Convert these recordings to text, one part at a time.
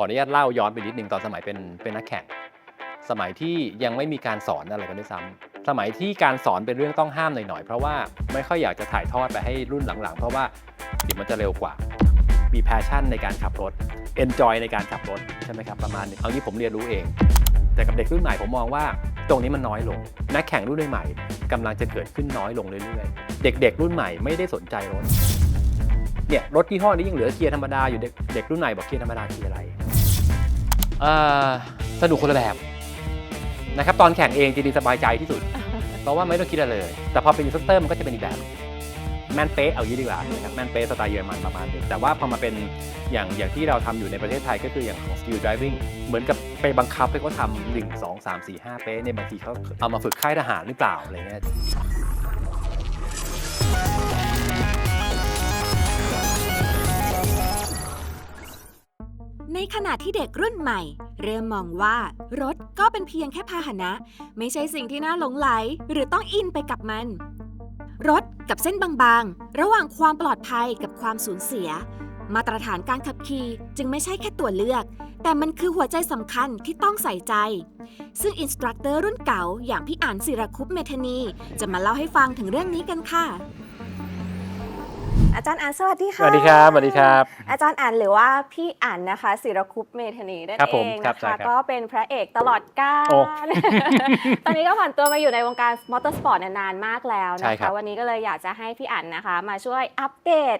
ออนุญาตเล่าย้อนไปนิดนึงตอนสมัยเป็นเป็นนักแข่งสมัยที่ยังไม่มีการสอนอะไรกันด้วยซ้ำสมัยที่การสอนเป็นเรื่องต้องห้ามหน่อยๆ เพราะว่าไม่ค่อยอยากจะถ่ายทอดไปให้รุ่นหลังๆ เพราะว่าเดี๋ยวมันจะเร็วกว่า มีแพชชั่นในการขับรถ enjoy ในการขับรถใช่ไหมครับประมาณนี้เอางี้ผมเรียนรู้เอง แต่กับเด็กรุ่นใหม่ผมมองว่าตรงนี้มันน้อยลง นักแข่งรุ่นใหม่ๆกำลังจะเกิดขึ้นน้อยลงเรื่อยๆ เด็กๆ รุ่นใหม่ไม่ได้สนใจรถเนี่ยรถยี่ห้อนี้ยังเหลือเกียร์ธรรมดาอยู่เด็กเด็กรุ่นใหม่บอกเกียร์ธรรมดาคืออะไร สนุกคนละแบบนะครับตอนแข่งเองจริงๆสบายใจที่สุด เพราะว่าไม่ต้องคิดอะไรเลย แต่พอเป็นอินสตรัคเตอร์มันก็จะเป็นอีกแบบแมนเป๊ะเอายี่ดีกว่านะครับแมนเป๊ะสไตล์เยอรมันประมาณนึงแต่ว่าพอมาเป็นอย่างอย่างที่เราทำอยู่ในประเทศไทยก็คืออย่างของ skill driving เหมือนกับไปบังคับให้เขาทำหนึ่งสองสามสี่ห้าเป๊ะเนี่ยบางทีเขาเอามาฝึกค่ายทหารหรือเปล่าอะไรเงี้ย ในขณะที่เด็กรุ่นใหม่ เริ่มมองว่ารถก็เป็นเพียงแค่พาหนะ ไม่ใช่สิ่งที่น่าหลงไหล หรือต้องอินไปกับมัน รถกับเส้นบางๆ ระหว่างความปลอดภัยกับความสูญเสีย มาตรฐานการขับขี่จึงไม่ใช่แค่ตัวเลือก แต่มันคือหัวใจสำคัญที่ต้องใส่ใจ ซึ่งอินสตรัคเตอร์รุ่นเก่าอย่างพี่อ่านศิรคุปเมธานีจะมาเล่าให้ฟังถึงเรื่องนี้กันค่ะ อาจารย์อ่านสวัสดีสค่ะวัสดีครับสวัสดีครับ อาจารย์อ่านหรือว่าพี่อ่านนะคะศิรคุปเมธานีนั่นครับเอผมงครับนะใช่คะครับก็เป็นพระเอกตลอดกาโอ้ล ตอนนี้ก็ผ่านตัวมาอยู่ในวงการมอเตอร์สปอร์ตนานมากแล้วใช่นะครัคะ บวันนี้ก็เลยอยากจะให้พี่อ่านนะคะ มาช่วยอัปเดต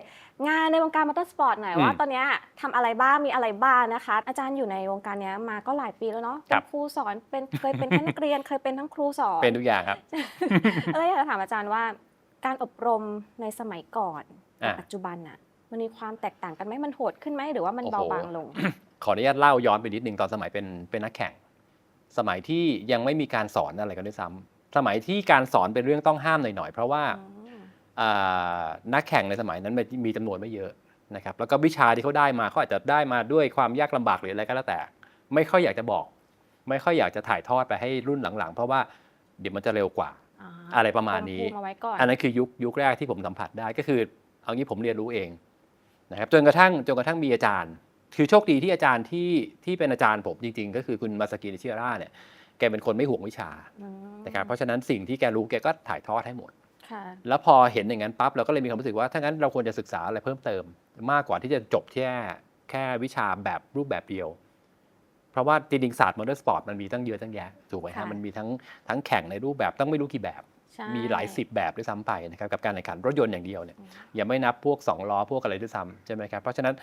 งานในวงการมอเตอร์สปอร์ตหน่อยอืมว่าตอนเนี้ยทำอะไรบ้างมีอะไรบ้างนะคะ อาจารย์อยู่ในวงการเนี้ยมาก็หลายปีแล้วเนาะครัเป็บนครูสอนเป็นเคยเป็นทั้งนักเรียนเคยเป็นทั้งครูสอน เป็นทุกอย่างครับ แล้วอยากจะถามอาจารย์ว่าการอบรมในสมัยก่อนกับอะ ปัจจุบันน่ะมันมีความแตกต่างกันไหมมันโหดขึ้นไหมหรือว่ามันโอ้เบาโหบางลง ขออนุญาตเล่าย้อนไปนิดนึงตอนสมัยเป็นเป็นนักแข่ง สมัยที่ยังไม่มีการสอนอะไรกันด้วยซ้ำสมัยที่การสอนเป็นเรื่องต้องห้ามหน่อยๆ เพราะว่าอืมอ่านักแข่งในสมัยนั้นมีจำนวนไม่เยอะนะครับ แล้วก็วิชาที่เขาได้มาเขาอาจจะได้มาด้วยความยากลำบากหรืออะไรก็แล้วแต่ ไม่ค่อยอยากจะบอก ไม่ค่อยอยากจะถ่ายทอดไปให้รุ่นหลังๆ เพราะว่าเดี๋ยวมันจะเร็วกว่าอะไรประมาณนี้คงภูมิเอาไว้ก่อนอันนั้นคือยุคยุคแรกที่ผมสัมผัสได้ก็คือ เอางี้ผมเรียนรู้เองนะครับจนกระทั่งจนกระทั่งมีอาจารย์ คือโชคดีที่อาจารย์ที่ที่เป็นอาจารย์ผมจริง ๆ ก็คือคุณมาสกินิชิร่าเนี่ยแกเป็นคนไม่ห่วงวิชาอืมนะครับเพราะฉะนั้นสิ่งที่แกรู้แกก็ถ่ายทอดให้หมดค่ะแล้วพอเห็นอย่างนั้นปั๊บเราก็เลยมีความรู้สึกว่าถ้างั้นเราควรจะศึกษาอะไรเพิ่มเติม มากกว่าที่จะจบแค่แค่วิชาแบบรูปแบบเดียว เพราะว่าจริงๆศาสตร์มอเตอร์สปอร์ตมันมีตั้งเยอะตั้งแยะถูกไหมฮะค่ะมันมีทั้งทั้งแข่งในรูปแบบต้องไม่รู้กี่แบบใช่ มีหลายสิบแบบด้วยซ้ำไปนะครับกับการแข่งขันรถยนต์อย่างเดียวเนี่ยอืมอย่าไม่นับพวก2ล้อพวกอะไรด้วยซ้ำใช่ไหมครับเพราะฉะนั้น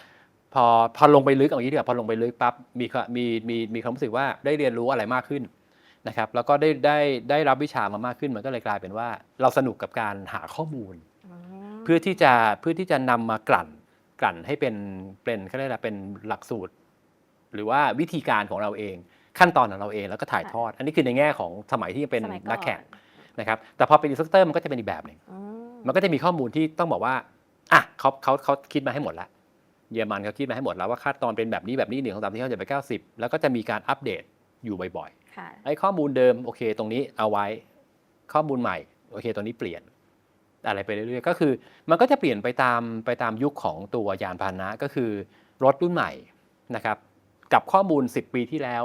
พอพอลงไปลึกเอาอย่างนี้ดีกว่าพอลงไปลึกปั๊บมีความมีมีมีความรู้สึกว่าได้เรียนรู้อะไรมากขึ้นนะครับแล้วก็ได้ได้ได้รับวิชามามากขึ้นมันก็เลยกลายเป็นว่า เราสนุกกับการหาข้อมูลอืมเพื่อที่จะเพื่อที่จะนำมากลั่นกลั่นให้เป็นเป็นเขาเรียกอะไรเป็นหลักสูตร หรือว่าวิธีการของเราเองขั้นตอนของเราเองแล้วก็ถ่ายทอด อันนี้คือในแง่ของสมัยที่ยังเป็นสมัยก่อนักแข่ง นะครับแต่พอเป็นอินสตรัคเตอร์มันก็จะเป็นอีกแบบหนึ่งอืมมันก็จะมีข้อมูลที่ต้องบอกว่าอะเขาเขาเขาคิดมาให้หมดแล้วเยอรมันเขาคิดมาให้หมดแล้วว่าค่าตอนเป็นแบบนี้แบบนี้หนึ่งของสามที่เขาจะไปเก้าสิบแล้วก็จะมีการอัปเดตอยู่บ่อยค่ะๆไอ้ข้อมูลเดิมโอเค ตรงนี้เอาไว้ข้อมูลใหม่โอเคตรงนี้เปลี่ยนอะไรไปเรื่อยๆก็คือ มันก็จะเปลี่ยนไปตามไปตามยุคของตัวยานพาหนะก็คือรถรุ่นใหม่นะครับ กับข้อมูล 10 ปีที่แล้ว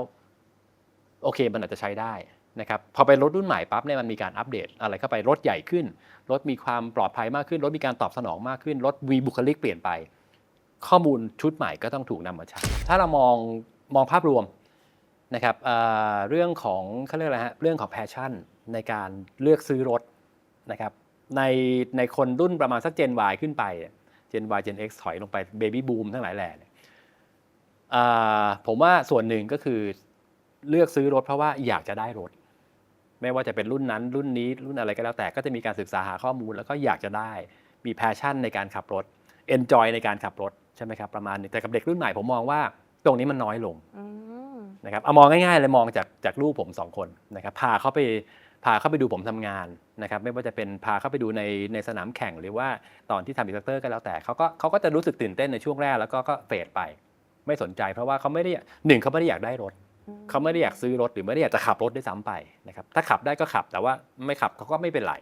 โอเค มันอาจจะใช้ได้ นะครับพอเป็นรถรุ่นใหม่ปั๊บเนี่ยมันมีการอัปเดตอะไรเข้าไปรถใหญ่ขึ้น รถมีความปลอดภัยมากขึ้น รถมีการตอบสนองมากขึ้น รถวีบุคลิกเปลี่ยนไป ข้อมูลชุดใหม่ก็ต้องถูกนำมาใช้ถ้าเรามองมองภาพรวมนะครับเเรื่องของเขาเรียกอะไรฮะเรื่องของแพชชั่นในการเลือกซื้อรถนะครับในในคนรุ่นประมาณสัก Gen Y ขึ้นไป Gen Y Gen X ถอยลงไป Baby Boom ทั้งหลายแหล่ผมว่าส่วนหนึ่งก็คือเลือกซื้อรถเพราะว่าอยากจะได้รถ ไม่ว่าจะเป็นรุ่นนั้นรุ่นนี้รุ่นอะไรก็แล้วแต่ก็จะมีการศึกษาหาข้อมูล แล้วก็อยากจะได้มีแพชชั่นในการขับรถ enjoy ในการขับรถใช่ไหมครับประมาณนี้แต่กับเด็กรุ่นใหม่ผมมองว่าตรงนี้มันน้อยลงอืมนะครับเอามองง่ายๆเลยมองจากจากลูกผมสองคนนะครับพาเขาไปพาเขาไปดูผมทำงานนะครับไม่ว่าจะเป็นพาเขาไปดูในในสนามแข่งหรือว่าตอนที่ทำอินสตรัคเตอร์ก็แล้วแต่เขาก็เขาก็จะรู้สึกตื่นเต้นในช่วงแรกแล้วก็ก็เฟดไป ไม่สนใจเพราะว่าเขาไม่ได้หนึ่งเขาไม่ได้อยากได้รถอืม เขาไม่ได้อยากซื้อรถหรือไม่ได้อยากจะขับรถด้วยซ้ำไปนะครับถ้าขับได้ก็ขับแต่ว่าไม่ขับเขาก็ไม่เป็นไร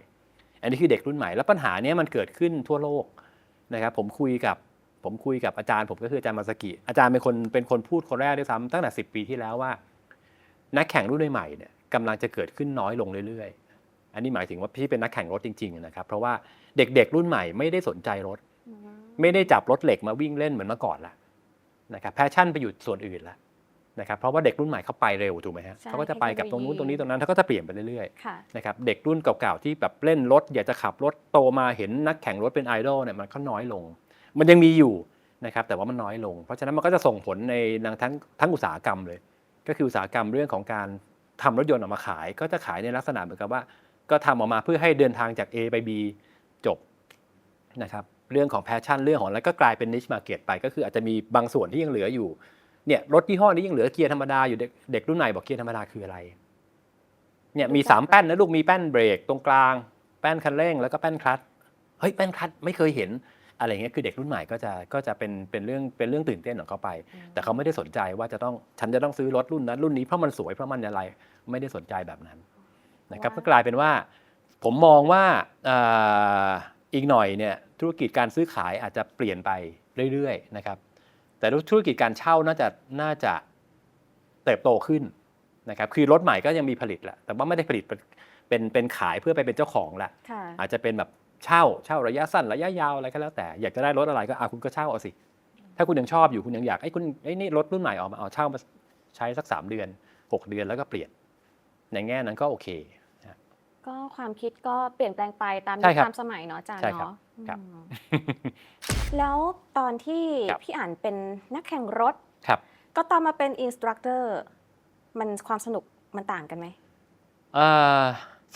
อันนี้คือเด็กรุ่นใหม่แล้วปัญหาเนี้ยมันเกิดขึ้นทั่วโลกนะครับผมคุยกับผมคุยกับอาจารย์ผมก็คืออาจารย์มาสกิ อาจารย์เป็นคนเป็นคนพูดคนแรกด้วยซ้ำตั้งแต่สิปีที่แล้วว่า นักแข่งรุ่นใหม่ๆเนี่ยกำลังจะเกิดขึ้นน้อยลงเรื่อยๆ อันนี้หมายถึงว่าพี่เป็นนักแข่งรถจริงๆนะครับเพราะว่าเด็กๆรุ่นใหม่ไม่ได้สนใจรถอืมไม่ได้จับรถเหล็กมาวิ่งเล่นเหมือนเมื่อก่อนละนะครับแพชชั่นไปอยู่ส่วนอื่นละ นะครับเพราะว่าเด็กรุ่นใหม่เขาไปเร็วถูกไหมฮะใช่เขาก็จะไปกับตรงนู้นเทคตโนโลยีรงนี้ตรงนั้นเขาก็จะเปลี่ยนไปเรื่อยค่ะๆนะครับเด็กรุ่นเก่าๆที่แบบเล่นรถ อยากจะขับรถโตมาเห็นนักแข่งรถเป็นไอดอลเนี่ยมันก็น้อยลง มันยังมีอยู่นะครับแต่ว่ามันน้อยลง เพราะฉะนั้นมันก็จะส่งผลในทั้งทั้งอุตสาหกรรมเลย ก็คืออุตสาหกรรมเรื่องของการทำรถยนต์ออกมาขาย ก็จะขายในลักษณะเหมือนกับว่า ก็ทำออกมาเพื่อให้เดินทางจาก A ไป B จบนะครับเรื่องของแพชชั่นเรื่องของแล้วก็กลายเป็น niche market ไป ก็คืออาจจะมีบางส่วนที่ยังเหลืออยู่ เนี่ยรถยี่ห้อนี้ยังเหลือเกียร์ธรรมดาอยู่เด็กเด็กรุ่นใหม่บอกเกียร์ธรรมดาคืออะไรเนี่ยมีสามแป้นนะลูกมีแป้นเบรกตรงกลาง แป้นคันเร่งแล้วก็แป้นคลัตช์เฮ้ยแป้นคลัตช์ไม่เคยเห็นอะไรเงี้ยคือเด็กรุ่นใหม่ก็จะก็จะเป็นเป็นเรื่องเป็นเรื่องตื่นเต้นของเขาไป แต่เขาไม่ได้สนใจว่าจะต้องฉันจะต้องซื้อรถรุ่นนั้นรุ่นนี้เพราะมันสวยเพราะมันอะไรไม่ได้สนใจแบบนั้นนะครับว้าวก็กลายเป็นว่า ผมมองว่าเอ่ออีกหน่อยเนี่ยธุรกิจการซื้อขายอาจจะเปลี่ยนไปเรื่อยๆนะครับ แต่ธุรกิจการเช่าน่าจะน่าจะเติบโตขึ้นนะครับคือรถใหม่ก็ยังมีผลิตแหละแต่ว่าไม่ได้ผลิตเป็นเป็นเป็นขายเพื่อไปเป็นเจ้าของละค่ะอาจจะเป็นแบบเช่าเช่าระยะสั้นระยะยาวอะไรก็แล้วแต่อยากจะได้รถอะไรก็อะคุณก็เช่าเอาสิ ถ้าคุณยังชอบอยู่คุณยังอยากไอ้ยคุณไอ้ยนี่รถรุ่นใหม่ออกมาเอาเช่ามาใช้สักสามเดือนหกเดือนแล้วก็เปลี่ยน ในแง่นั้นก็โอเค ก็ความคิดก็เปลี่ยนแปลงไปตามใช่ยุคครับตามสมัยเนาะอาจารย์ใช่ครับเนาะครับอืมแล้วตอนที่ครับ พี่อ่านเป็นนักแข่งรถ ครับ ก็ตอนมาเป็นอินสตรัคเตอร์มันความสนุกมันต่างกันไหมเอ่อ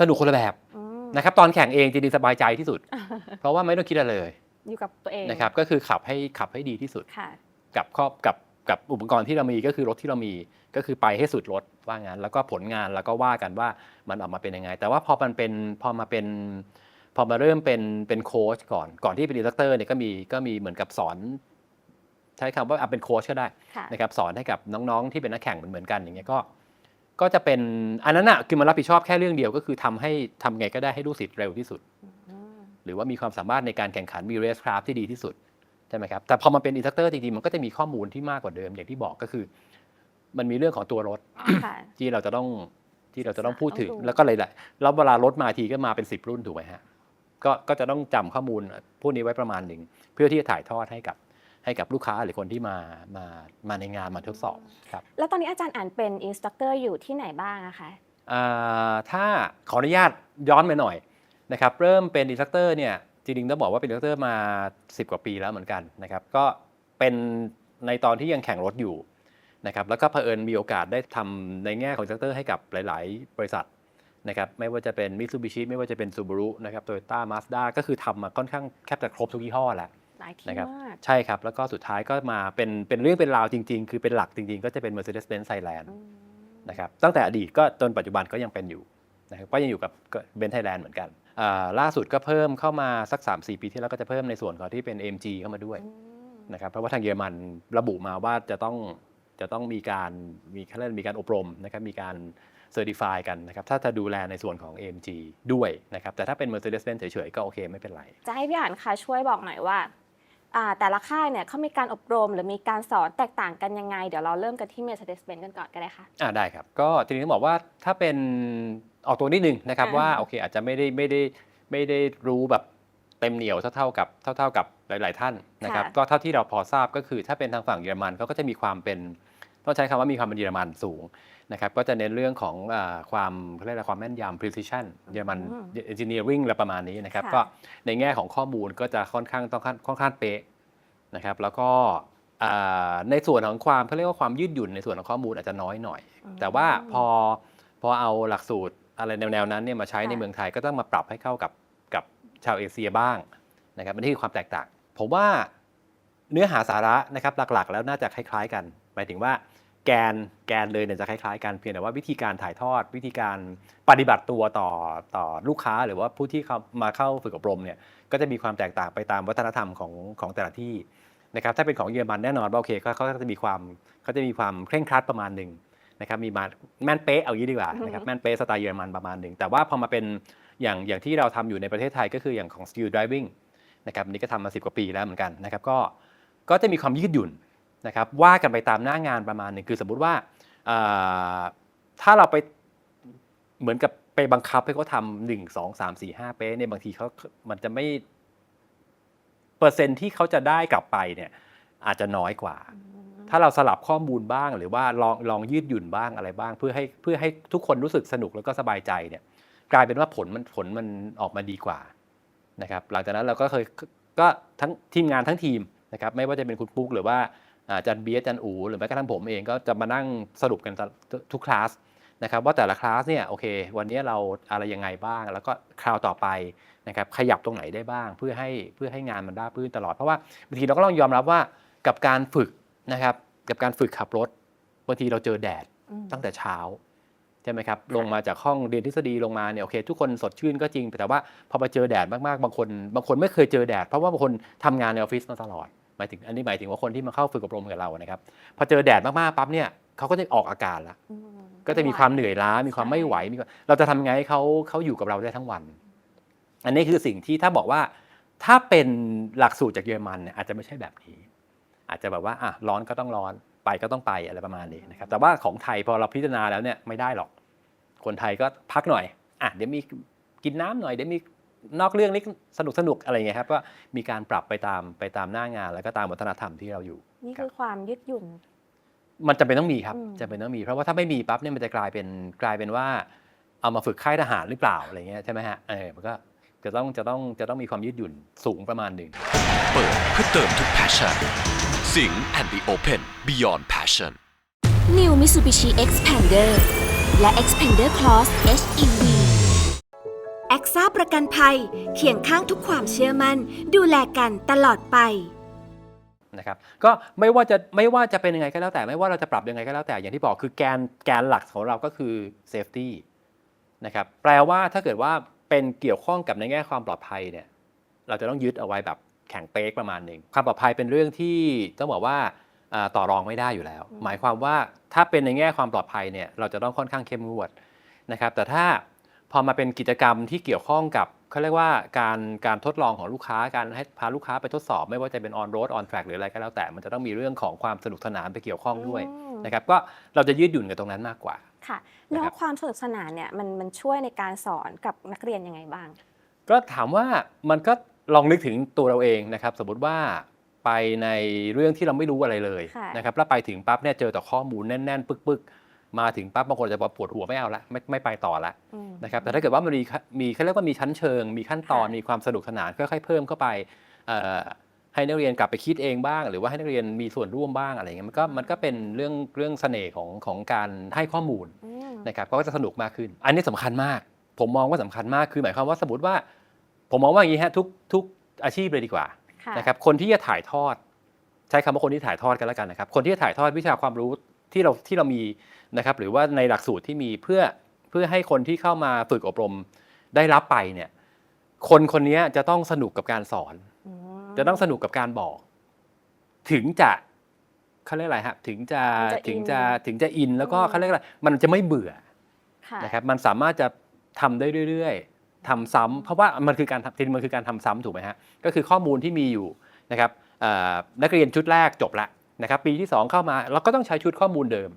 สนุกคนละแบบอืมนะครับ ตอนแข่งเองจริงๆสบายใจที่สุด เพราะว่าไม่ต้องคิดอะไรเลยอยู่กับตัวเองนะครับ ก็คือขับให้ขับให้ดีที่สุด ค่ะ กับครอบกับ กับอุปกรณ์ที่เรามีก็คือรถที่เรามีก็คือไปให้สุดรถว่างั้น แล้วก็ผลงานแล้วก็ว่ากันว่ามันออกมาเป็นยังไง แต่ว่าพอมันเป็นพอมาเป็นพอมาเริ่มเป็นเป็นโค้ชก่อนก่อนที่เป็นดีเลกเตอร์เนี่ยก็มีก็มีเหมือนกับสอน ใช้คำว่าเอาเป็นโค้ชก็ได้ค่ะนะครับสอนให้กับน้องๆที่เป็นนักแข่งเหมือนๆกันอย่างเงี้ยก็ก็จะเป็นอันนั้นอะคือมันรับผิดชอบแค่เรื่องเดียวก็คือทำให้ทำไงก็ได้ให้ลูกศิษย์เร็วที่สุดอืมหรือว่ามีความสามารถในการแข่งขันมีเรสคราฟที่ดีที่สุด ใช่ไหมครับแต่พอมาเป็นอินสตรัคเตอร์จริงๆมันก็จะมีข้อมูลที่มากกว่าเดิมอย่างที่บอกก็คือ มันมีเรื่องของตัวรถค่ะที่เราจะต้องที่เราจะต้องพูดถึงต้องดูแล้วก็เลยแหละแล้วเวลารถมาทีก็มาเป็น10รุ่นถูกไหมฮะก็ก็จะต้องจำข้อมูลพวกนี้ไว้ประมาณหนึ่งเพื่อที่จะถ่ายทอดให้กับให้กับลูกค้าหรือคนที่มามามาในงานมาทดสอบครับแล้วตอนนี้อาจารย์อ่านเป็นอินสตรัคเตอร์อยู่ที่ไหนบ้างอะคะอ่าถ้าขออนุญาตย้อนไปหน่อยนะครับ เริ่มเป็นอินสตรัคเตอร์เนี่ย จริงๆต้องบอกว่าเป็นอินสตรัคเตอร์มา 10 กว่าปีแล้วเหมือนกันนะครับ ก็เป็นในตอนที่ยังแข่งรถอยู่นะครับแล้วก็เผอิญมีโอกาสได้ทำในแง่ของอินสตรัคเตอร์ให้กับหลาย ๆ บริษัทนะครับไม่ว่าจะเป็น Mitsubishi ไม่ว่าจะเป็น Subaru นะครับ Toyota Mazda ก็คือทำมาค่อนข้างแทบจะครบทุกยี่ห้อแล้วหลายที่นะครับมากใช่ครับ แล้วก็สุดท้ายก็มาเป็นเป็นเรื่องเป็นราวจริง ๆ คือเป็นหลักจริง ๆ ก็จะเป็น Mercedes-Benz Thailand อืมนะครับตั้งแต่อดีตก็จนปัจจุบันก็ยังเป็นอยู่นะครับก็ยังอยู่กับเบนไทยแลนด์เหมือนกันอ่า ล่าสุดก็เพิ่มเข้ามาสัก 3-4 ปีที่แล้วก็จะเพิ่มในส่วนของที่เป็น AMG เข้ามาด้วยอืมนะครับเพราะว่าทางเยอรมันระบุมาว่าจะต้องจะต้องมีการมีเขาเรียกมีการอบรมนะครับมีการเซอร์ติฟายกันนะครับถ้าจะดูแลในส่วนของ AMG ด้วยนะครับแต่ถ้าเป็น Mercedes-Benz เฉยๆ ก็โอเคไม่เป็นไร จะให้พี่อ่านค่ะช่วยบอกหน่อยว่าอ่า แต่ละค่ายเนี่ยเขามีการอบรม หรือมีการสอนแตกต่างกันยังไง เดี๋ยวเราเริ่มกันที่ Mercedes-Benz กันก่อนก็ได้ค่ะอ่าได้ครับ ก็ทีนี้ต้องบอกว่าถ้าเป็นออกตัวนิดนึงนะครับอ่าว่าโอเคอาจจะไม่ได้ไม่ได้ไม่ได้รู้แบบเต็มเหนียวเท่าๆกับเท่าๆกับหลาย ๆ ท่านนะครับค่ะก็เท่าที่เราพอทราบก็คือถ้าเป็นทางฝั่งเยอรมันเขาก็จะมีความเป็น ต้องใช้คำว่ามีความเป็นเยอรมันสูงนะครับก็จะเน้นเรื่องของอาความเขาเรียกอะไรความแม่นยำ precision เยอรมัน engineering อะไรประมาณนี้นะครับค่ะก็ในแง่ของข้อมูลก็จะค่อนข้างต้องค่อนค่อนข้างเป๊ะนะครับแล้วก็อ่าในส่วนของความเขาเรียกว่าความยืดหยุ่นในส่วนของข้อมูลอาจจะน้อยหน่อย แต่ว่าพอพอเอาหลักสูตรอะไรแนวๆนั้นเนี่ยมาใช้ในค่ะเมืองไทยก็ต้องมาปรับให้เข้ากับกับชาวเอเชียบ้างนะครับอันนี้คือความแตกต่าง ผมว่าเนื้อหาสาระนะครับหลักๆ แล้วน่าจะคล้าย ๆ กัน หมายถึงว่าแกนแกนเลยเนี่ยจะคล้ายๆกันเพียงแต่ว่าวิธีการถ่ายทอดวิธีการปฏิบัติตัวต่อต่อลูกค้า หรือว่าผู้ที่เขามาเข้าฝึกอบรมเนี่ยก็จะมีความแตกต่างไปตามวัฒนธรรมของของแต่ละที่นะครับถ้าเป็นของเยอรมันแน่นอนว่าโอเคเขาเขาก็จะมีความเขาจะมีความเคร่งครัดประมาณหนึ่งนะครับมีมาแม่นเป๊ะเอางี้ดีกว่าอือฮึนะครับแม่นเป๊ะสไตล์เยอรมันประมาณหนึ่งแต่ว่าพอมาเป็นอย่างอย่างที่เราทำอยู่ในประเทศไทยก็คืออย่างของ skill driving นะครับอันนี่ก็ทำมา 10 กว่าปีแล้วเหมือนกันนะครับก็ก็จะมีความยืดหยุ่น นะครับว่ากันไปตามหน้างานประมาณหนึ่งคือสมมุติว่าอ่าถ้าเราไปเหมือนกับไปบังคับให้เขาทำหนึ่งสองสามสี่ห้าเป๊ะเนี่ยบางทีเขามันจะไม่เปอร์เซ็นต์ที่เขาจะได้กลับไปเนี่ยอาจจะน้อยกว่า ถ้าเราสลับข้อมูลบ้างหรือว่าลองลองยืดหยุ่นบ้างอะไรบ้าง เพื่อให้เพื่อให้ทุกคนรู้สึกสนุกแล้วก็สบายใจเนี่ย กลายเป็นว่าผลมันผลมันออกมาดีกว่านะครับ หลังจากนั้นเราก็เคยก็ทั้งทีมงานทั้งทีมนะครับ ไม่ว่าจะเป็นคุณปุ๊กหรือว่า อาจารย์เบียร์อาจารย์อูหรือแม้กระทั่งผมเองก็จะมานั่งสรุปกันทุกคลาสนะครับว่าแต่ละคลาสเนี่ยโอเค วันนี้เราอะไรยังไงบ้าง แล้วก็คราวต่อไปนะครับขยับตรงไหนได้บ้าง เพื่อให้เพื่อให้งานมันราบรื่นตลอดเพราะว่าบางทีเราก็ต้องยอมรับว่ากับการฝึกนะครับกับการฝึกขับรถบางทีเราเจอแดดอืมตั้งแต่เช้าใช่ไหมครับลงมาจากห้องเรียนทฤษฎีลงมาเนี่ยโอเคทุกคนสดชื่นก็จริงแต่ว่าพอมาเจอแดดมากๆบางคน บางคนไม่เคยเจอแดด เพราะว่าบางคนทำงานในออฟฟิศมาตลอด หมายถึงอันนี้หมายถึงว่าคนที่มาเข้าฝึกอบรมกับเรานะครับพอเจอแดดมากๆปั๊บเนี่ยเขาก็จะออกอาการละอืมก็จะมีความเหนื่อยล้ามีความไม่ไหวมีความเราจะทำยังไงให้เขาเขาอยู่กับเราได้ทั้งวัน อันนี้คือสิ่งที่ถ้าบอกว่าถ้าเป็นหลักสูตรจากเยอรมันเนี่ยอาจจะไม่ใช่แบบนี้ อาจจะแบบว่าอะร้อนก็ต้องร้อนไปก็ต้องไปอะไรประมาณนี้นะครับ แต่ว่าของไทยพอเราพิจารณาแล้วเนี่ยไม่ได้หรอก คนไทยก็พักหน่อยอะเดี๋ยวมีกินน้ำหน่อยเดี๋ยวมี นอกเรื่องนิดสนุกสนุกๆอะไรเงี้ยครับก็มีการปรับไปตามไปตามหน้างาน แล้วก็ตามวัฒนธรรมที่เราอยู่ นี่คือความยืดหยุ่น มันจะเป็นต้องมีครับอืมจะเป็นต้องมี เพราะว่าถ้าไม่มีปั๊บเนี่ยมันจะกลายเป็นกลายเป็นว่า เอามาฝึกค่ายทหารหรือเปล่าอะไรเงี้ยใช่ไหมฮะเออมันก็จะต้องจะต้องจะต้องมีความยืดหยุ่นสูงประมาณหนึ่งเปิดเพื่อเติมทุก passion สิง and the open beyond passion New Mitsubishi Xpander และ Xpander Cross HEV แอคซ่าประกันภัยเคียงข้างทุกความเชื่อมั่น ดูแลกันตลอดไปนะครับก็ไม่ว่าจะไม่ว่าจะเป็นยังไงก็แล้วแต่ไม่ว่าเราจะปรับยังไงก็แล้วแต่อย่างที่บอกคือแกนแกนหลักของเราก็คือ safety นะครับแปลว่าถ้าเกิดว่าเป็นเกี่ยวข้องกับในแง่ความปลอดภัยเนี่ยเราจะต้องยึดเอาไว้แบบแข็งเป๊กประมาณหนึ่งความปลอดภัยเป็นเรื่องที่ต้องบอกว่าต่อรองไม่ได้อยู่แล้ว หมายความว่าถ้าเป็นในแง่ความปลอดภัยเนี่ยเราจะต้องค่อนข้างเข้มงวดนะครับแต่ถ้า พอมาเป็นกิจกรรมที่เกี่ยวข้องกับเขาเรียกว่าการการทดลองของลูกค้าการให้พาลูกค้าไปทดสอบ ไม่ว่าจะเป็น on road on track หรืออะไรก็แล้วแต่มันจะต้องมีเรื่องของความสนุกสนานไปเกี่ยวข้องด้วยอืมนะครับก็เราจะยืดหยุ่นกับตรงนั้นมากกว่าค่ะนะแล้วครับความสนุกสนานเนี่ยมันมันช่วยในการสอนกับนักเรียนยังไงบ้าง ก็ถามว่ามันก็ลองนึกถึงตัวเราเองนะครับ สมมติว่าไปในเรื่องที่เราไม่รู้อะไรเลยค่ะนะครับแล้วไปถึงปั๊บเนี่ยเจอแต่ข้อมูลแน่น ๆ ปึกๆ มาถึงปั๊บบางคนจะบอกปวดหัวไม่เอาละไม่ไม่ไปต่อละอืมนะครับแต่ถ้าเกิดว่ามันมีมีเขาเรียกว่ามีชั้นเชิง มีขั้นตอนค่ะมีความสนุกสนานค่อยๆเพิ่มเข้าไปเอ่อให้นักเรียนกลับไปคิดเองบ้าง หรือว่าให้นักเรียนมีส่วนร่วมบ้างอะไรเงี้ยมันก็มันก็เป็นเรื่องเรื่องเสน่ห์ของของการให้ข้อมูลอืมนะครับก็จะสนุกมากขึ้น อันนี้สำคัญมาก ผมมองว่าสำคัญมากคือหมายความว่าสมมติว่า ผมมองว่าอย่างนี้ฮะทุกทุกอาชีพเลยดีกว่าค่ะนะครับคนที่จะถ่ายทอด ใช้คำว่าคนที่ถ่ายทอดกันแล้วกันนะครับคนที่จะถ่ายทอดวิชาความรู้ที่เราที่เรามี นะครับหรือว่าในหลักสูตรที่มีเพื่อเพื่อให้คนที่เข้ามาฝึกอบรมได้รับไปเนี่ยคนคนนี้จะต้องสนุกกับการสอนอืมจะต้องสนุกกับการบอก ถึงจะเขาเรียกอะไรฮะถึงจะถึถึงงจะจะถึงจะอินแล้วก็อืมเขาเรียกอะไรมันจะไม่เบื่อค่ะนะครับมันสามารถจะทำได้เรื่อยๆทำซ้ำเพราะว่ามันคือการทำจริงๆมันคือการทำซ้ำถูกไหมฮะก็คือข้อมูลที่มีอยู่นะครับเอ่อนักเรียนชุดแรกจบละนะครับปีที่ 2 เข้ามาเราก็ต้องใช้ชุดข้อมูลเดิม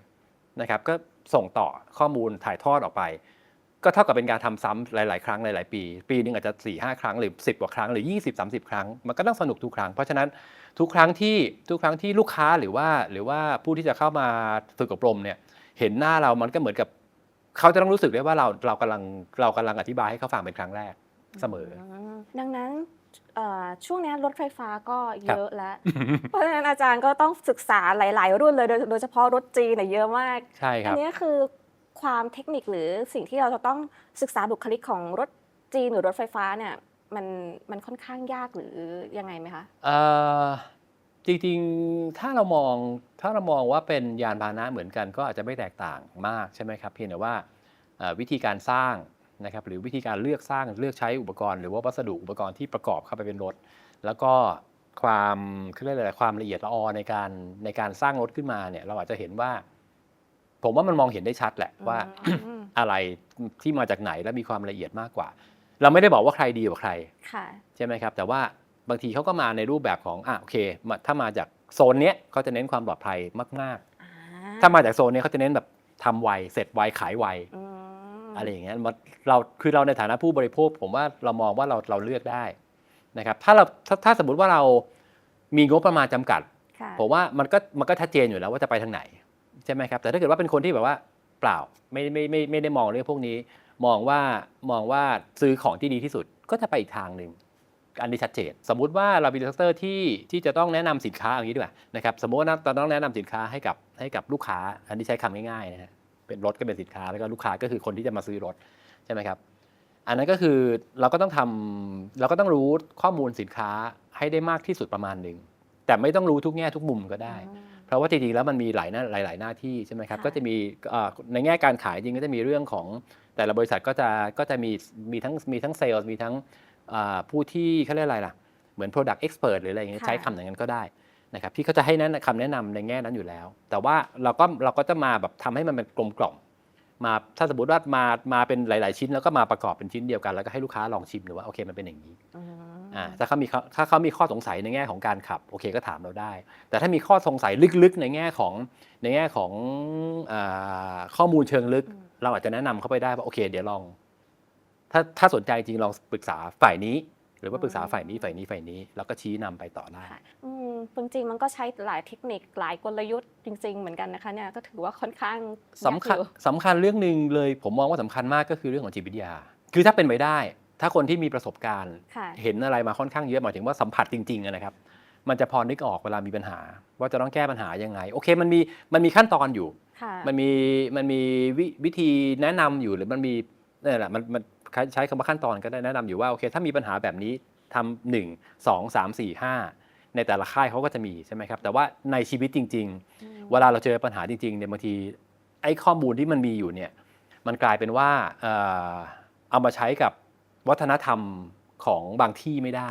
นะครับก็ส่งต่อข้อมูลถ่ายทอดออกไป ก็เท่ากับเป็นการทำซ้ำหลาย ๆ ครั้งหลาย ๆ ปี ปีหนึงอาจจะ4ี่ห้าครั้งหรือ 10กว่าครั้งหรือ 20 30 ครั้ง มันก็ต้องสนุกทุกครั้ง เพราะฉะนั้นทุกครั้งที่ทุกครั้งที่ลูกค้าหรือว่าหรือว่าผู้ที่จะเข้ามาฝึกอบรมเนี่ยเห็นหน้าเรามันก็เหมือนกับเขาจะต้องรู้สึกได้ว่าเราเรากำลังเรากำลังอธิบายให้เขาฟังเป็นครั้งแรกเสมอ ดังนั้น ช่วงนี้รถไฟฟ้าก็เยอะแล้วครับเพราะฉะนั้นอาจารย์ก็ต้องศึกษาหลาย ๆ รุ่นเลย โดยโดยเฉพาะรถจีนเนี่ยเยอะมากใช่คอัรับนี้คือความเทคนิคหรือสิ่งที่เราจะต้องศึกษาบุคลิกของรถจีนหรือรถไฟฟ้าเนี่ยมันมันค่อนข้างยากหรือยังไงไหมคะเอ่อจริงๆ ถ้าเรามองถ้าเรามองว่าเป็นยานพาหนะเหมือนกันก็อาจจะไม่แตกต่างมากใช่ไหมครับเพียงแต่ว่าเอ่อวิธีการสร้าง นะครับหรือวิธีการเลือกสร้างเลือกใช้อุปกรณ์หรือว่าวัสดุอุปกรณ์ที่ประกอบเข้าไปเป็นรถ แล้วก็ความเขาเรียกอะไรความละเอียดละออในการในการสร้างรถขึ้นมาเนี่ยเราอาจจะเห็นว่า ผมว่ามันมองเห็นได้ชัดแหละว่าอืมอะไรที่มาจากไหนและมีความละเอียดมากกว่า เราไม่ได้บอกว่าใครดีกว่าใครค่ะใช่ไหมครับ แต่ว่าบางทีเขาก็มาในรูปแบบของอะโอเคมาถ้ามาจากโซนเนี้ยเขาจะเน้นความปลอดภัยมากอ่ๆถ้ามาจากโซนเนี้ยเขาจะเน้นแบบทำไวเสร็จไวขายไว อืมอะไรอย่างเงี้ยมันเราคือเราในฐานะผู้บริโภค ผมว่าเรามองว่าเราเราเลือกได้นะครับถ้าเราถ้าถ้าสมมติว่าเรามีงบประมาณจำกัดค่ะผมว่ามันก็มันก็ชัดเจนอยู่แล้วว่าจะไปทางไหนใช่ไหมครับแต่ถ้าเกิดว่าเป็นคนที่แบบว่าเปล่าไม่ไม่ไม่ไม่ได้มองเรื่องพวกนี้ มองว่ามองว่าซื้อของที่ดีที่สุดก็จะไปอีกทางหนึ่งอันนี้ชัดเจน สมมุติว่าเราเป็นดีลเตอร์ที่ที่จะต้องแนะนำสินค้าอย่างนี้ด้วยนะครับสมมติว่าเราต้องแนะนำสินค้าให้กับให้กับลูกค้า อันนี้ใช้คำง่ายๆนะฮะ เป็นรถก็เป็นสินค้าแล้วก็ลูกค้าก็คือคนที่จะมาซื้อรถใช่ไหมครับอันนั้นก็คือเราก็ต้องทำเราก็ต้องรู้ข้อมูลสินค้าให้ได้มากที่สุดประมาณหนึ่งแต่ไม่ต้องรู้ทุกแง่ทุกมุมก็ได้อืมเพราะว่าจริงๆแล้วมันมีหลายหน้าหลาย ๆ หน้าที่ใช่ไหมครับค่ะก็จะมีเอ่อในแง่การขายจริงก็จะมีเรื่องของแต่ละบริษัทก็จะก็จะมีมีทั้งมีทั้งเซลล์มีทั้งอ่าผู้ที่เขาเรียกอะไรล่ะเหมือน Product Expert หรืออะไรอย่างเงี้ยค่ะใช้คำอย่างนั้นก็ได้ นะครับที่เขาจะให้แนะนำคำแนะนำในแง่นั้นอยู่แล้ว แต่ว่าเราก็เราก็จะมาแบบทำให้มันเป็นกลมกล่อมมาถ้าสมมติว่ามามาเป็นหลาย ๆ ชิ้นแล้วก็มาประกอบเป็นชิ้นเดียวกัน แล้วก็ให้ลูกค้าลองชิมหรือว่าโอเคมันเป็นอย่างนี้อืมอ่าถ้าเขามีข้อถ้าเขามีข้อสงสัยในแง่ของการขับโอเคก็ถามเราได้ แต่ถ้ามีข้อสงสัยลึก ๆ ในแง่ของในแง่ของอาข้อมูลเชิงลึกอืมเราอาจจะแนะนำเขาไปได้ว่าโอเค เดี๋ยวลอง ถ้าถ้าสนใจจริงลองปรึกษาฝ่ายนี้ หรือว่าปรึกษาฝ่ายนี้ฝ่ายนี้ฝ่ายนี้ แล้วก็ชี้นำไปต่อได้ค่ะอืม จริงๆมันก็ใช้หลายเทคนิคหลายกลยุทธ์จริง ๆ เหมือนกันนะคะเนี่ยก็ถือว่าค่อนข้างสำคัญยากอยู่สำคัญเรื่องหนึ่งเลย ผมมองว่าสำคัญมากก็คือเรื่องของจิตวิทยา คือถ้าเป็นไปได้ ถ้าคนที่มีประสบการณ์ค่ะเห็นอะไรมาค่อนข้างเยอะหมายถึงว่าสัมผัสจริงๆอะนะครับ มันจะพอนึกออกเวลามีปัญหา ว่าจะต้องแก้ปัญหายังไง โอเคมันมีมันมีขั้นตอนอยู่ค่ะมันมีมันมีวิวิธีแนะนำอยู่หรือมันมีนี่นแหละมันมันใช้คำว่าขั้นตอนก็ได้แนะนำอยู่ว่าโอเค ถ้ามีปัญหาแบบนี้ทำหนึ่งสองสามสี่ห้า ในแต่ละค่ายเขาก็จะมีใช่ไหมครับ แต่ว่าในชีวิตจริงอืมๆเวลาเราเจอปัญหาจริงๆเนี่ยบางทีไอ้ข้อมูลที่มันมีอยู่เนี่ยมันกลายเป็นว่าเอ่อเอามาใช้กับวัฒนธรรมของบางที่ไม่ได้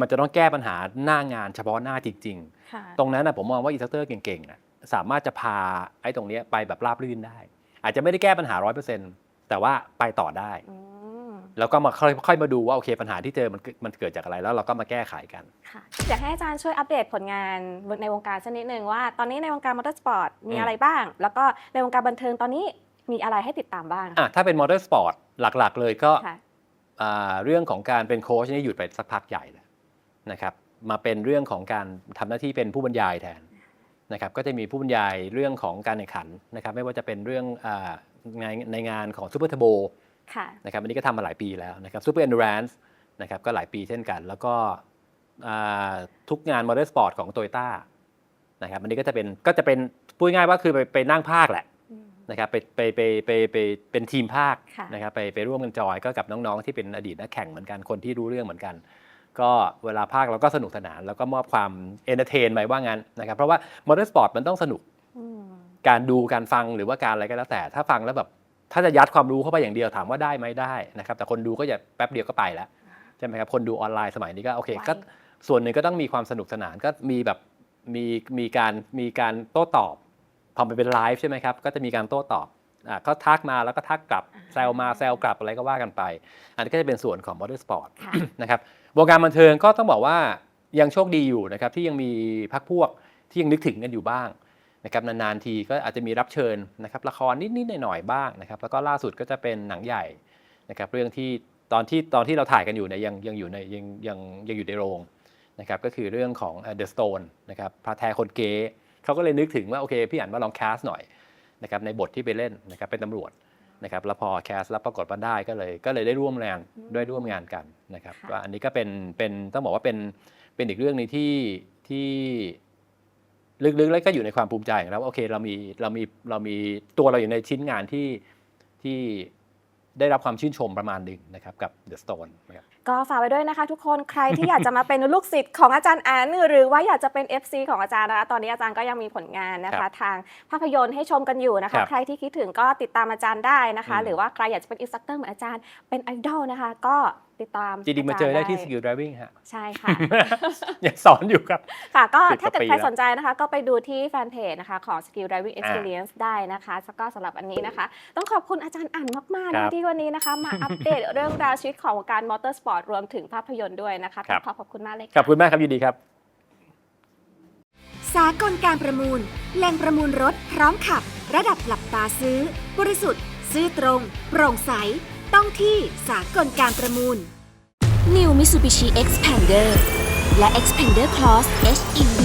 มันจะต้องแก้ปัญหาหน้างานเฉพาะหน้าจริงๆค่ะตรงนั้นนะผมมองว่าอีสเตอร์เก่งๆนะสามารถจะพาไอ้ตรงเนี้ยไปแบบราบรื่นได้ อาจจะไม่ได้แก้ปัญหาร้อยเปอร์เซ็นต์แต่ว่าไปต่อได้ อืม แล้วก็มาค่อยค่อยมาดูว่าโอเคปัญหาที่เจอมันเกิดมันเกิดจากอะไรแล้วเราก็มาแก้ไขกันค่ะอยากให้อาจารย์ช่วยอัปเดตผลงานในวงการสักนิดนึงว่า ตอนนี้ในวงการมอเตอร์สปอร์ตมีอืมอะไรบ้าง แล้วก็ในวงการบันเทิงตอนนี้มีอะไรให้ติดตามบ้างอะถ้าเป็นมอเตอร์สปอร์ตหลักๆ เลยก็ค่ะอ่าเรื่องของการเป็นโค้ชนี่หยุดไปสักพักใหญ่แล้วนะครับมาเป็นเรื่องของการทำหน้าที่เป็นผู้บรรยายแทนนะครับก็จะมีผู้บรรยายเรื่องของการแข่งขันนะครับไม่ว่าจะเป็นเรื่องอาในในงานของซูเปอร์เทโบค่ะ นะครับอันนี้ก็ทำมาหลายปีแล้วนะครับซูเปอร์ n อนดู a n c e นะครับก็หลายปีเช่นกัน แล้วก็อ่าทุกงานมอเตอร์สปอร์ตของโตโยต้านะครับอันนี้ก็จะเป็นก็จะเป็นพูดง่ายๆว่าคือไปไปนั่งภาคแหละอืมนะครับไปไปไปไปไปเป็นทีมภาคค่ะนะครับไปไปร่วมกันจอยก็กับน้องๆที่เป็นอดีตนักแข่งเหมือนกันคนที่รู้เรื่องเหมือนกัน ก็เวลาภาคเราก็สนุกสนาน แล้วก็มอบความเอนเตอร์เทนไปว่างั้นนะครับเพราะว่ามอเตอร์สปอร์ตมันต้องสนุกอืมการดูการฟังหรือว่าการอะไรก็แล้วแต่ถ้าฟังแล้วแบบ ถ้าจะยัดความรู้เข้าไปอย่างเดียวถามว่าได้ไหมได้นะครับ แต่คนดูก็อย่าแป๊บเดียวก็ไปแล้วใช่ไหมครับคนดูออนไลน์สมัยนี้ก็โอเคไวก็ส่วนหนึ่งก็ต้องมีความสนุกสนานก็มีแบบมีมีการมีการโต้ตอบพอมันเป็นไลฟ์ใช่ไหมครับก็จะมีการโต้ตอบอะก็ทักมาแล้วก็ทักกลับแซวมาแซวกลับอะไรก็ว่ากันไป อันนี้ก็จะเป็นส่วนของมอเตอร์สปอร์ตค่ะนะครับวงการบันเทิงก็ต้องบอกว่ายังโชคดีอยู่นะครับที่ยังมีพักพวกที่ยังนึกถึงกันอยู่บ้าง นะครับนานๆทีก็อาจจะมีรับเชิญนะครับละครนิดๆหน่อยๆบ้างนะครับแล้วก็ล่าสุดก็จะเป็นหนังใหญ่นะครับเรื่องที่ตอนที่ตอนที่เราถ่ายกันอยู่เนี่ยยังยังอยู่ในยังยังยังอยู่ในโรงนะครับก็คือเรื่องของเดอะสโตนนะครับพระแท้คนเก๋เขาก็เลยนึกถึงว่าโอเคพี่อันมาลองแคสหน่อยนะครับในบทที่ไปเล่นนะครับเป็นตำรวจนะครับแล้วพอแคสแล้วปรากฏว่าได้ก็เลยก็เลยได้ร่วมงานอืมได้ร่วมงานกันนะครับค่ะก็อันนี้ก็เป็นเป็นต้องบอกว่าเป็นเป็นอีกเรื่องหนึงที่ที่ ลึกๆแล้วก็อยู่ในความภูมิใจของเราว่าโอเคเรามีเรามีเรามีตัวเราอยู่ในชิ้นงานที่ที่ได้รับความชื่นชมประมาณหนึ่งนะครับกับ The Stone นะครับก็ฝากไว้ด้วยนะคะทุกคนใครที่อยากจะมาเป็นลูกศิษย์ของอาจารย์อันหรือว่าอยากจะเป็น FC ของอาจารย์นะคะตอนนี้อาจารย์ก็ยังมีผลงานนะครัคะบทางภาพยนตร์ให้ชมกันอยู่นะครัคะบใครที่คิดถึงก็ติดตามอาจารย์ได้นะคะอืมหรือว่าใครอยากจะเป็นอินสตรัคเตอร์เหมือนอาจารย์เป็นไอดอลนะคะ ก็ ติดตามจีดีมาเจอได้ที่ Skill Driving ฮะ ใช่ค่ะ ยังสอนอยู่ครับ ค่ะก็ถ้าเกิดใครสนใจนะคะ ก็ไปดูที่แฟนเพจนะคะของ Skill Driving Experience ได้นะคะแล้วก็สำหรับอันนี้นะคะ ต้องขอบคุณอาจารย์อ่านมากๆนที่วันนี้นะคะ มาอัปเดตเรื่องราวชีวิตของการมอเตอร์สปอร์ตรวมถึงภาพยนตร์ด้วยนะคะขอขอบคุณมากเลยค่ะขอบคุณมากครับยินดีครับ สากลการประมูลแรงประมูลรถพร้อมขับ ระดับหลับตาซื้อ บริสุทธิ์ ซื้อตรง โปร่งใส ต้องที่สากลการประมูล New Mitsubishi Xpander และ Xpander Cross HEV